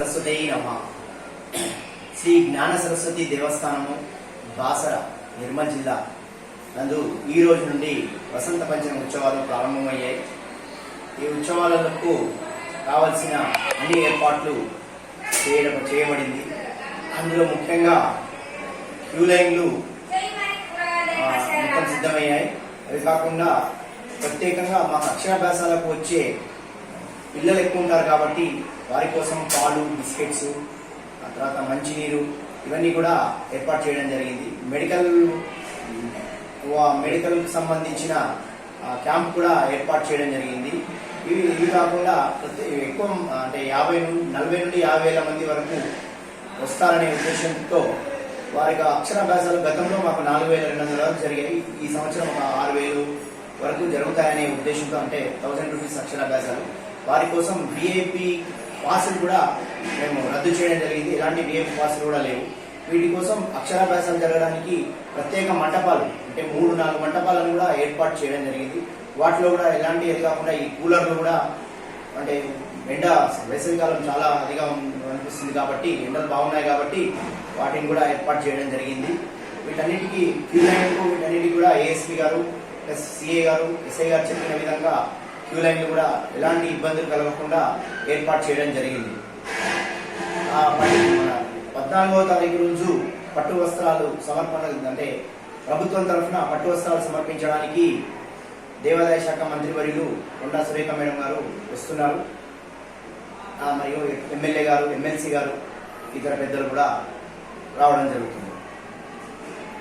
సరస్వతి శ్రీ జ్ఞాన సరస్వతి దేవస్థానము బాసర నిర్మల్ జిల్లా. నందు ఈ రోజు నుండి వసంత పంచమి ఉత్సవాలు ప్రారంభమయ్యాయి. ఈ ఉత్సవాలకు కావలసిన అన్ని ఏర్పాట్లు చేయడం చేయబడింది. అందులో ముఖ్యంగా క్యూ లైన్లు మొత్తం సిద్ధమయ్యాయి. అవి కాకుండా ప్రత్యేకంగా మా అక్షరాభ్యాసాలకు వచ్చే పిల్లలు ఎక్కువ ఉంటారు కాబట్టి వారి కోసం పాలు బిస్కెట్స్ ఆ తర్వాత మంచినీరు ఇవన్నీ కూడా ఏర్పాటు చేయడం జరిగింది. మెడికల్ మెడికల్కి సంబంధించిన క్యాంప్ కూడా ఏర్పాటు చేయడం జరిగింది. ఇవి ఇవి కాకుండా ప్రతి ఎక్కువ అంటే యాభై నుండి నలభై నుండి యాభై వేల మంది వరకు వస్తారనే ఉద్దేశంతో వారికి అక్షరాభ్యాసాలు గతంలో మాకు నాలుగు వేల రెండు వందల వరకు జరిగాయి. ఈ సంవత్సరం ఒక ఆరు వేలు వరకు జరుగుతాయనే ఉద్దేశంతో అంటే థౌజండ్ రూపీస్ అక్షరాభ్యాసాలు. వారి కోసం విఐపి పాసులు కూడా మేము రద్దు చేయడం జరిగింది. ఎలాంటి విఐపి పాసులు కూడా లేవు. వీటి కోసం అక్షరాభ్యాసాలు జరగడానికి ప్రత్యేక మంటపాలు అంటే మూడు నాలుగు మంటపాలను కూడా ఏర్పాటు చేయడం జరిగింది. వాటిలో కూడా ఎలాంటి ఇది కాకుండా ఈ కూలర్లు కూడా అంటే ఎండ వేసవికాలం చాలా అదిగా అనిపిస్తుంది కాబట్టి ఎండలు బాగున్నాయి కాబట్టి వాటిని కూడా ఏర్పాటు చేయడం జరిగింది. వీటన్నిటికీ క్యూ లైన్కు వీటన్నిటికీ కూడా ఏఎస్పీ గారు ప్లస్ సిఏ గారు ఎస్ఐ గారు చెప్పిన విధంగా క్యూ లైన్లు కూడా ఎలాంటి ఇబ్బందులు కలగకుండా ఏర్పాటు చేయడం జరిగింది. పద్నాలుగో తారీఖు రోజు పట్టు వస్త్రాలు సమర్పణ అంటే ప్రభుత్వం తరఫున పట్టు వస్త్రాలు సమర్పించడానికి దేవాదాయ శాఖ మంత్రి వర్యులు కొండా సురేఖ మేడం గారు వస్తున్నారు. మరియు ఎమ్మెల్యే గారు ఎమ్మెల్సీ గారు ఇతర పెద్దలు కూడా రావడం జరుగుతుంది.